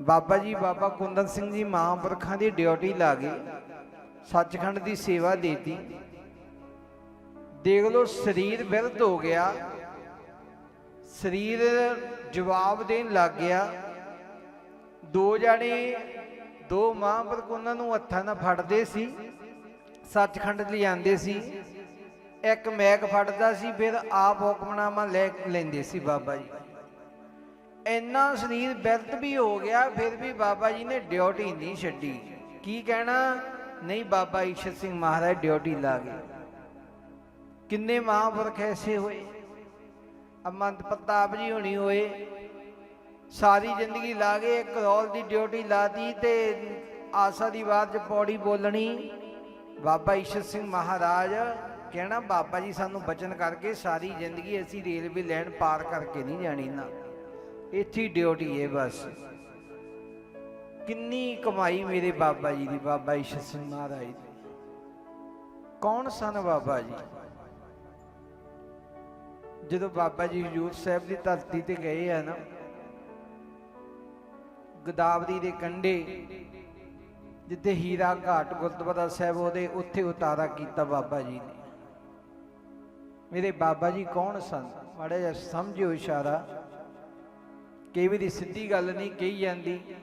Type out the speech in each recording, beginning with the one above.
ਬਾਬਾ ਜੀ, ਬਾਬਾ ਕੁੰਦਨ ਸਿੰਘ ਜੀ ਮਹਾਂਪੁਰਖਾਂ ਦੀ ਡਿਊਟੀ ਲਾ ਗਏ ਸੱਚਖੰਡ ਦੀ ਸੇਵਾ ਦੇਤੀ। ਦੇਖ ਲਓ, ਸਰੀਰ ਵਿਰਧ ਹੋ ਗਿਆ। ਸਰੀਰ ਜਵਾਬ ਦੇਣ ਲੱਗ ਗਿਆ। ਦੋ ਜਾਣੇ, ਦੋ ਮਹਾਂਪੁਰਖ ਉਹਨਾਂ ਨੂੰ ਹੱਥਾਂ ਨਾਲ ਫੜਦੇ ਸੀ, ਸੱਚਖੰਡ ਲਿਆਂਦੇ ਸੀ। ਇੱਕ ਮੈਕ ਫੜਦਾ ਸੀ, ਫਿਰ ਆਪ ਹੁਕਮਨਾਮਾ ਲੈ ਲੈਂਦੇ ਸੀ ਬਾਬਾ ਜੀ। ਇੰਨਾ ਸਰੀਰ ਬਿਰਤ ਵੀ ਹੋ ਗਿਆ, ਫਿਰ ਵੀ ਬਾਬਾ ਜੀ ਨੇ ਡਿਊਟੀ ਨਹੀਂ ਛੱਡੀ। ਕੀ ਕਹਿਣਾ? ਨਹੀਂ ਬਾਬਾ ਈਸ਼ਰ ਸਿੰਘ ਮਹਾਰਾਜ ਡਿਊਟੀ ਲਾ ਗਏ। ਕਿੰਨੇ ਮਹਾਂਪੁਰਖ ਐਸੇ ਹੋਏ? ਅਮੰਤ ਪ੍ਰਤਾਪ ਜੀ ਹੋਣੀ ਹੋਏ। ਸਾਰੀ ਜ਼ਿੰਦਗੀ ਲਾ ਗਏ, ਇੱਕ ਦੀ ਡਿਊਟੀ ਲਾਤੀ ਤੇ ਆਸਾ ਦੀ ਬਾਤ ਚ ਪੌੜੀ ਬੋਲਣੀ। ਬਾਬਾ ਈਸ਼ਰ ਸਿੰਘ ਮਹਾਰਾਜ ਕਹਿਣਾ, ਬਾਬਾ ਜੀ, ਸਾਨੂੰ ਬਚਨ ਕਰਕੇ ਸਾਰੀ ਜ਼ਿੰਦਗੀ ਅਸੀਂ ਰੇਲਵੇ ਲਾਈਨ ਪਾਰ ਕਰਕੇ ਨਹੀਂ ਜਾਣੀ ਨਾ। ਇੱਥੇ ਡਿਊਟੀ ਹੈ ਬਸ। ਕਿੰਨੀ ਕਮਾਈ ਮੇਰੇ ਬਾਬਾ ਜੀ ਦੀ, ਬਾਬਾ ਈਸ਼ਰ ਸਿੰਘ ਮਹਾਰਾਜ ਦੀ। ਕੌਣ ਸਨ ਬਾਬਾ ਜੀ? ਜਦੋਂ ਬਾਬਾ ਜੀ ਹਜੂਰ ਸਾਹਿਬ ਦੀ ਧਰਤੀ ਤੇ ਗਏ ਆ ਨਾ, ਗੋਦਾਵਰੀ ਦੇ ਕੰਢੇ, ਜਿੱਥੇ ਹੀਰਾ ਘਾਟ ਗੁਰਦੁਆਰਾ ਸਾਹਿਬ, ਉਹਦੇ ਉੱਥੇ ਉਤਾਰਾ ਕੀਤਾ ਬਾਬਾ ਜੀ ਨੇ। ਮੇਰੇ ਬਾਬਾ ਜੀ ਕੌਣ ਸਨ? ਮਾੜਾ ਜਿਹਾ ਸਮਝਿਓ ਇਸ਼ਾਰਾ। ਕਈ ਵਾਰੀ ਸਿੱਧੀ ਗੱਲ ਨਹੀਂ ਕਹੀ ਜਾਂਦੀ।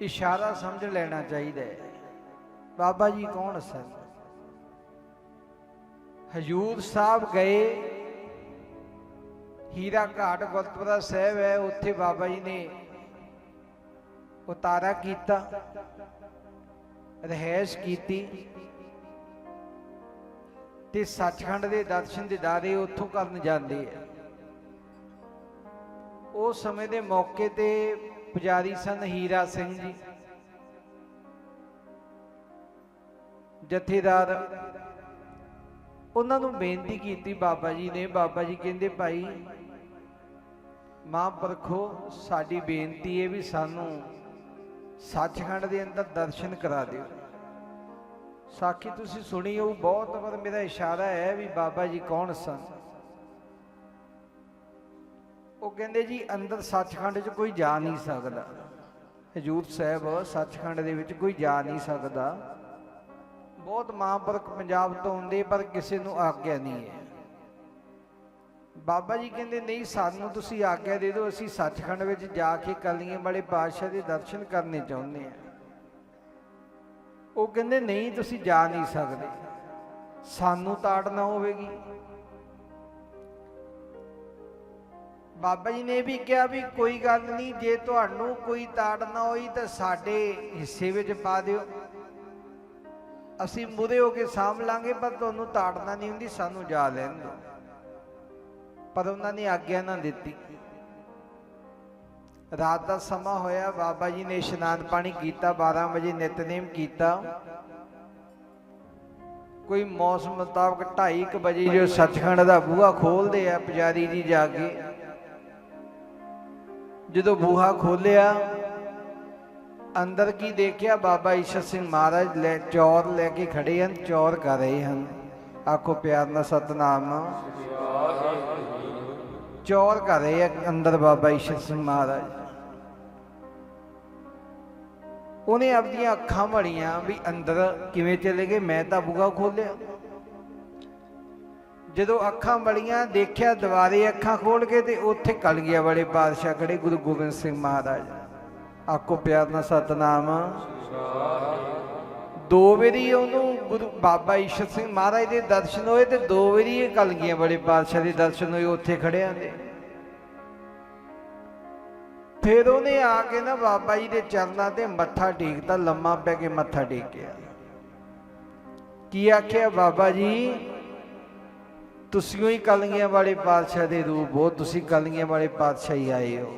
ਇਸ਼ਾਰਾ ਸਮਝ ਲੈਣਾ ਚਾਹੀਦਾ ਹੈ। ਬਾਬਾ ਜੀ ਕੌਣ ਸਨ? ਹਜੂਰ ਸਾਹਿਬ ਗਏ। ਹੀਰਾ ਘਾਟ ਗੁਰਦੁਆਰਾ ਸਾਹਿਬ ਹੈ। ਉੱਥੇ ਬਾਬਾ ਜੀ ਨੇ ਉਤਾਰਾ ਕੀਤਾ ਰਹਿਸ਼ ਕੀਤੀ। ਤੇ ਸੱਚਖੰਡ ਦੇ ਦਰਸ਼ਨ ਦੇ ਦਿਦਾਰੇ ਉੱਥੋਂ ਕਰਨ ਜਾਂਦੇ ਆ। ਉਸ ਸਮੇਂ ਦੇ ਮੌਕੇ ਤੇ ਪੁਜਾਰੀ ਸਨ ਹੀਰਾ ਸਿੰਘ ਜੀ, ਜਥੇਦਾਰ, ਉਹਨਾਂ ਨੂੰ ਬੇਨਤੀ ਕੀਤੀ ਬਾਬਾ ਜੀ ਨੇ, ਬਾਬਾ ਜੀ ਕਹਿੰਦੇ ਭਾਈ ਮਾਂ ਪਰਖੋ ਸਾਡੀ ਬੇਨਤੀ ਹੈ ਵੀ ਸਾਨੂੰ ਸੱਚਖੰਡ ਦੇ ਅੰਦਰ ਦਰਸ਼ਨ ਕਰਾ ਦਿਓ। ਸਾਖੀ ਤੁਸੀਂ ਸੁਣੀ ਉਹ ਬਹੁਤ ਪਰ ਮੇਰਾ ਇਸ਼ਾਰਾ ਹੈ ਵੀ ਬਾਬਾ ਜੀ ਕੌਣ ਸਨ? ਉਹ ਕਹਿੰਦੇ ਜੀ ਅੰਦਰ ਸੱਚਖੰਡ 'ਚ ਕੋਈ ਜਾ ਨਹੀਂ ਸਕਦਾ। ਹਜੂਰ ਸਾਹਿਬ ਸੱਚਖੰਡ ਦੇ ਵਿੱਚ ਕੋਈ ਜਾ ਨਹੀਂ ਸਕਦਾ। ਬਹੁਤ ਮਹਾਂਪੁਰਖ ਪੰਜਾਬ ਤੋਂ ਆਉਂਦੇ, ਪਰ ਕਿਸੇ ਨੂੰ ਆਗਿਆ ਨਹੀਂ ਹੈ। ਬਾਬਾ ਜੀ ਕਹਿੰਦੇ, ਨਹੀਂ, ਸਾਨੂੰ ਤੁਸੀਂ ਆਗਿਆ ਦੇ ਦਿਓ, ਅਸੀਂ ਸੱਚਖੰਡ ਵਿੱਚ ਜਾ ਕੇ ਕਲੀਆਂ ਵਾਲੇ ਪਾਤਸ਼ਾਹ ਦੇ ਦਰਸ਼ਨ ਕਰਨੇ ਚਾਹੁੰਦੇ ਹਾਂ। ਉਹ ਕਹਿੰਦੇ, ਨਹੀਂ, ਤੁਸੀਂ ਜਾ ਨਹੀਂ ਸਕਦੇ। ਸਾਨੂੰ ਤਾੜ ਨਾ ਹੋਵੇਗੀ। ਬਾਬਾ ਜੀ ਨੇ ਵੀ ਕਿਹਾ ਵੀ ਕੋਈ ਗੱਲ ਨਹੀਂ, ਜੇ ਤੁਹਾਨੂੰ ਕੋਈ ਤਾੜ ਨਾ ਹੋਈ ਤਾਂ ਸਾਡੇ ਹਿੱਸੇ ਵਿੱਚ ਪਾ ਦਿਓ। ਅਸੀਂ ਮੁਰੇ ਹੋ ਕੇ ਸਾਂਭ ਲਾਂਗੇ, ਪਰ ਤੁਹਾਨੂੰ ਤਾੜਨਾ ਨਹੀਂ ਹੁੰਦੀ, ਸਾਨੂੰ ਜਾ ਲੈਣ ਦਿਓ। ਪਰ ਉਹਨਾਂ ਨੇ ਆਗਿਆ ਨਾ ਦਿੱਤੀ। ਰਾਤ ਦਾ ਸਮਾਂ ਹੋਇਆ, ਬਾਬਾ ਜੀ ਨੇ ਇਸ਼ਨਾਨ ਪਾਣੀ ਕੀਤਾ 12 ਵਜੇ ਨਿਤਨੇਮ ਕੀਤਾ। ਕੋਈ ਮੌਸਮ ਮੁਤਾਬਕ 2:30 ਵਜੇ ਜੋ ਸੱਚਖੰਡ ਦਾ ਬੂਹਾ ਖੋਲਦੇ ਆ, ਪੁਜਾਰੀ ਜੀ ਜਾ ਕੇ। ਜਦੋਂ ਬੂਹਾ ਖੋਲਿਆ, ਅੰਦਰ ਕੀ ਦੇਖਿਆ? ਬਾਬਾ ਈਸ਼ਰ ਸਿੰਘ ਮਹਾਰਾਜ ਲੈ, ਚੌਰ ਲੈ ਕੇ ਖੜੇ ਹਨ, ਚੌਰ ਕਰ ਰਹੇ ਹਨ। ਆਖੋ, ਪਿਆਰ ਨਾਲ ਸਤਨਾਮ। ਚੌਰ ਕਰ ਰਹੇ ਆ ਅੰਦਰ ਬਾਬਾ ਈਸ਼ਰ ਸਿੰਘ ਮਹਾਰਾਜ। ਉਹਨੇ ਆਪਣੀਆਂ ਅੱਖਾਂ ਮੜੀਆਂ ਵੀ ਅੰਦਰ ਕਿਵੇਂ ਚਲੇ ਗਏ? ਮੈਂ ਤਾਂ ਬੂਹਾ ਖੋਲਿਆ। ਜਦੋਂ ਅੱਖਾਂ ਮੜੀਆਂ ਦੇਖਿਆ ਦੁਬਾਰੇ ਅੱਖਾਂ ਖੋਲ ਕੇ ਤੇ ਉੱਥੇ ਕਲਗੀਆਂ ਵਾਲੇ ਪਾਤਸ਼ਾਹ ਖੜੇ ਗੁਰੂ ਗੋਬਿੰਦ ਸਿੰਘ ਮਹਾਰਾਜ। ਆਖੋ ਪਿਆਰ ਨਾਲ ਸਤਨਾਮ। ਦੋ ਵਾਰੀ ਉਹਨੂੰ ਗੁਰੂ ਬਾਬਾ ਈਸ਼ਰ ਸਿੰਘ ਮਹਾਰਾਜ ਦੇ ਦਰਸ਼ਨ ਹੋਏ ਤੇ ਦੋ ਵਾਰੀ ਇਹ ਕਲਗੀਆਂ ਵਾਲੇ ਪਾਤਸ਼ਾਹ ਦੇ ਦਰਸ਼ਨ ਹੋਏ, ਉੱਥੇ ਖੜਿਆਂ ਨੇ ਫਿਰ ਉਹਨੇ ਆ ਕੇ ਨਾ ਬਾਬਾ ਜੀ ਦੇ ਚਰਨਾਂ ਤੇ ਮੱਥਾ ਟੇਕਦਾ ਲੰਮਾ ਪੈ ਕੇ ਮੱਥਾ ਟੇਕਿਆ। ਕੀ ਆਖਿਆ ਬਾਬਾ ਜੀ? ਤੁਸੀਂ ਹੀ ਕਲਗੀਆਂ ਵਾਲੇ ਪਾਤਸ਼ਾਹ ਦੇ ਰੂਪ ਹੋ, ਤੁਸੀਂ ਕਲਗੀਆਂ ਵਾਲੇ ਪਾਤਸ਼ਾਹ ਹੀ ਆਏ ਹੋ।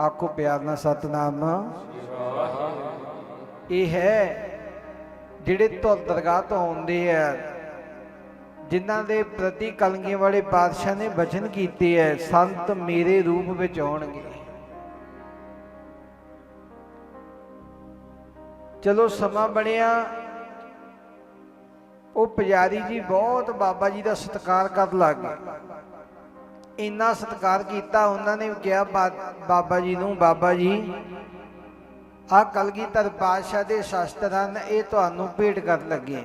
ਆਖੋ ਪਿਆਰ ਨਾਲ ਸਤਨਾਮ। ਇਹ ਹੈ ਜਿਹੜੇ ਤੋਂ ਦਰਗਾਹ ਤੋਂ ਆਉਂਦੇ ਆ, ਜਿਨ੍ਹਾਂ ਦੇ ਪ੍ਰਤੀ ਕਲਗੀਆਂ ਵਾਲੇ ਪਾਤਸ਼ਾਹ ਨੇ ਬਚਨ ਕੀਤੇ ਐ ਸੰਤ ਮੇਰੇ ਰੂਪ ਵਿੱਚ ਆਉਣਗੇ। ਚਲੋ ਸਮਾਂ ਬਣਿਆ। ਉਹ ਪੁਜਾਰੀ ਜੀ ਬਹੁਤ ਬਾਬਾ ਜੀ ਦਾ ਸਤਿਕਾਰ ਕਰਨ ਲੱਗ ਗਏ। ਇੰਨਾ ਸਤਿਕਾਰ ਕੀਤਾ, ਉਹਨਾਂ ਨੇ ਕਿਹਾ ਬਾਬਾ ਜੀ ਨੂੰ, ਬਾਬਾ ਜੀ ਆ ਕਲਗੀਧਰ ਪਾਤਸ਼ਾਹ ਦੇ ਸ਼ਸਤਰ ਹਨ, ਇਹ ਤੁਹਾਨੂੰ ਭੇਟ ਕਰਨ ਲੱਗੇ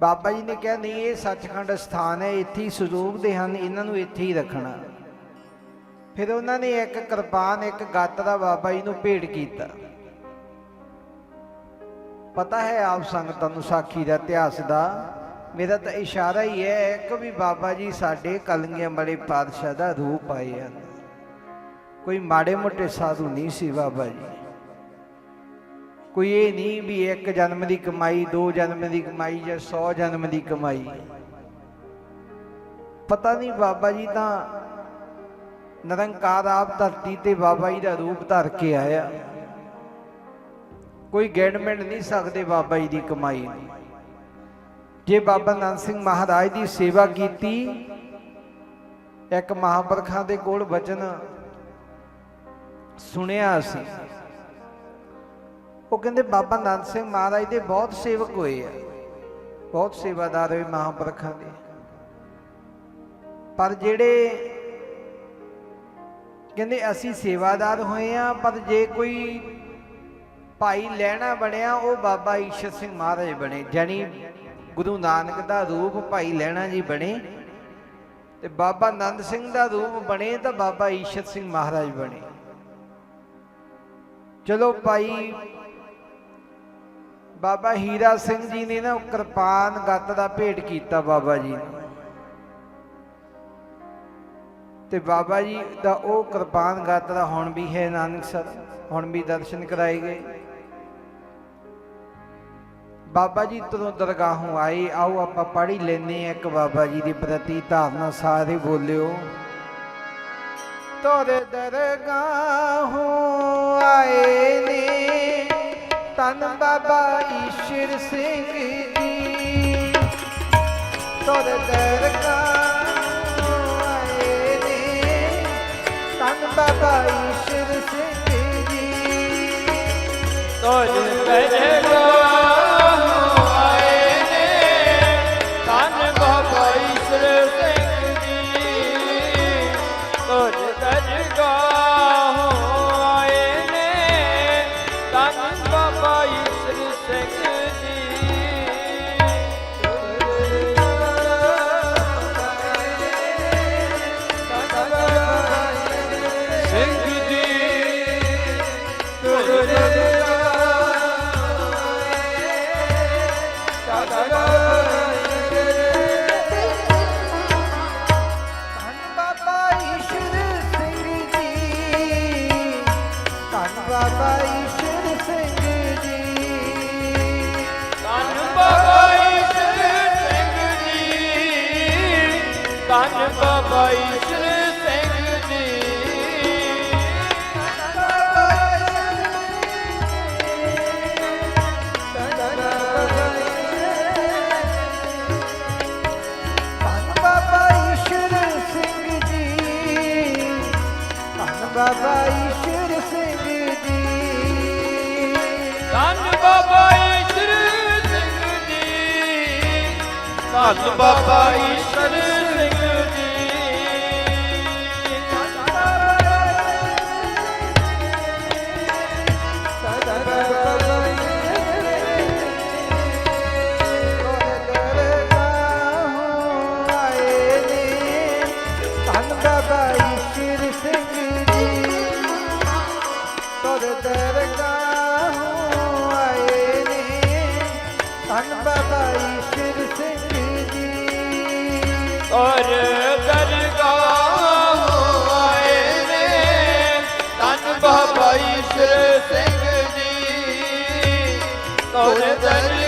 ਬਾਬਾ ਜੀ ਨੇ ਕਿਹਾ, ਨਹੀਂ, ਇਹ ਸੱਚਖੰਡ ਸਥਾਨ ਹੈ, ਇੱਥੇ ਹੀ ਸਰੂਪ ਦੇ ਹਨ, ਇਹਨਾਂ ਨੂੰ ਇੱਥੇ ਹੀ ਰੱਖਣਾ। ਫਿਰ ਉਹਨਾਂ ਨੇ ਇੱਕ ਕਿਰਪਾਨ, ਇੱਕ ਗੱਤ ਦਾ ਬਾਬਾ ਜੀ ਨੂੰ ਭੇਟ ਕੀਤਾ। ਪਤਾ ਹੈ ਆਪ ਸੰਗਤਾਂ ਨੂੰ ਸਾਖੀ ਦਾ ਇਤਿਹਾਸ ਦਾ? ਮੇਰਾ ਤਾਂ ਇਸ਼ਾਰਾ ਹੀ ਹੈ ਕਿ ਵੀ ਬਾਬਾ ਜੀ ਸਾਡੇ ਕਲਗੀਆਂ ਵਾਲੇ ਪਾਤਸ਼ਾਹ ਦਾ ਰੂਪ ਆਏ ਹਨ। ਕੋਈ ਮਾੜੇ ਮੋਟੇ ਸਾਧੂ ਨਹੀਂ ਸੀ ਬਾਬਾ ਜੀ। ਕੋਈ ਇਹ ਨਹੀਂ ਵੀ ਇੱਕ ਜਨਮ ਦੀ ਕਮਾਈ, ਦੋ ਜਨਮ ਦੀ ਕਮਾਈ ਜਾਂ 100 ਜਨਮ ਦੀ ਕਮਾਈ। ਪਤਾ ਨਹੀਂ ਬਾਬਾ ਜੀ ਤਾਂ ਨਿਰੰਕਾਰ ਆਪ ਧਰਤੀ ਤੇ ਬਾਬਾ ਜੀ ਦਾ ਰੂਪ ਧਰ ਕੇ ਆਇਆ। ਕੋਈ ਗੈਂਡਮੈਂਟ ਨਹੀਂ ਸਕਦੇ ਬਾਬਾ ਜੀ ਦੀ ਕਮਾਈ ਨੂੰ। ਜੇ ਬਾਬਾ ਨੰਦ ਸਿੰਘ ਮਹਾਰਾਜ ਦੀ ਸੇਵਾ ਕੀਤੀ, ਇੱਕ ਮਹਾਂਪੁਰਖਾਂ ਦੇ ਕੋਲ ਵਚਨ ਸੁਣਿਆ ਅਸੀਂ ਉਹ ਕਹਿੰਦੇ, ਬਾਬਾ ਨੰਦ ਸਿੰਘ ਮਹਾਰਾਜ ਦੇ ਬਹੁਤ ਸੇਵਕ ਹੋਏ ਆ। ਬਹੁਤ ਸੇਵਾਦਾਰ ਹੋਏ ਮਹਾਂਪੁਰਖਾਂ ਦੇ। ਪਰ ਜਿਹੜੇ ਕਹਿੰਦੇ, ਅਸੀਂ ਸੇਵਾਦਾਰ ਹੋਏ ਆ, ਪਰ ਜੇ ਕੋਈ ਭਾਈ ਲੈਣਾ ਬਣਿਆ, ਉਹ ਬਾਬਾ ਈਸ਼ਰ ਸਿੰਘ ਮਹਾਰਾਜ ਬਣੇ। ਜਾਨੀ ਗੁਰੂ ਨਾਨਕ ਦਾ ਰੂਪ ਭਾਈ ਲੈਣਾ ਜੀ ਬਣੇ ਤੇ ਬਾਬਾ ਨੰਦ ਸਿੰਘ ਦਾ ਰੂਪ ਬਣੇ ਤਾਂ ਬਾਬਾ ਈਸ਼ਰ ਸਿੰਘ ਮਹਾਰਾਜ ਬਣੇ। ਚਲੋ ਭਾਈ, ਬਾਬਾ ਹੀਰਾ ਸਿੰਘ ਜੀ ਨੇ ਨਾ ਕਿਰਪਾਨ ਗੱਤ ਦਾ ਭੇਟ ਕੀਤਾ ਬਾਬਾ ਜੀ ਨੂੰ। ਤੇ ਬਾਬਾ ਜੀ ਦਾ ਉਹ ਕਿਰਪਾਨ ਗੱਤ ਦਾ ਹੁਣ ਵੀ ਹੈ ਨਾਨਕਸਰ ਹੁਣ ਵੀ ਦਰਸ਼ਨ ਕਰਾਏ ਗਏ। ਬਾਬਾ ਜੀ ਤੋਂ ਦਰਗਾਹੋਂ ਆਏ, ਆਓ ਆਪਾਂ ਪੜ੍ਹੀ ਲੈਨੇ ਆ ਇੱਕ ਬਾਬਾ ਜੀ ਦੀ ਪ੍ਰਤੀ ਧਾਰਨਾ, ਸਾਰੇ ਬੋਲਿਓ। ਤੋਰੇ ਦਰਗਾਹੋਂ ਆਏ ਨੇ ਤਨ ਬਾਬਾ ਈਸ਼ਰ ਸਿੰਘ ਜੀ। ਤੋਰੇ ਦਰਗਾਹੋਂ ਆਏ ਨੇ ਤਨ ਬਾਬਾ ਈਸ਼ਰ ਸਿੰਘ ਜੀ। ਤੋਜ ਬਜਗੋ ਧੰਨ ਬਾਬਾ ਸਿੰਘ ਜੀ। ਧੰਨ ਬਾਬਾ ਸਿੰਘ ਜੀ। ਧੰਨ ਬਾਬਾ ਹੱਥ ਬਾਬਾ ਜੀ चल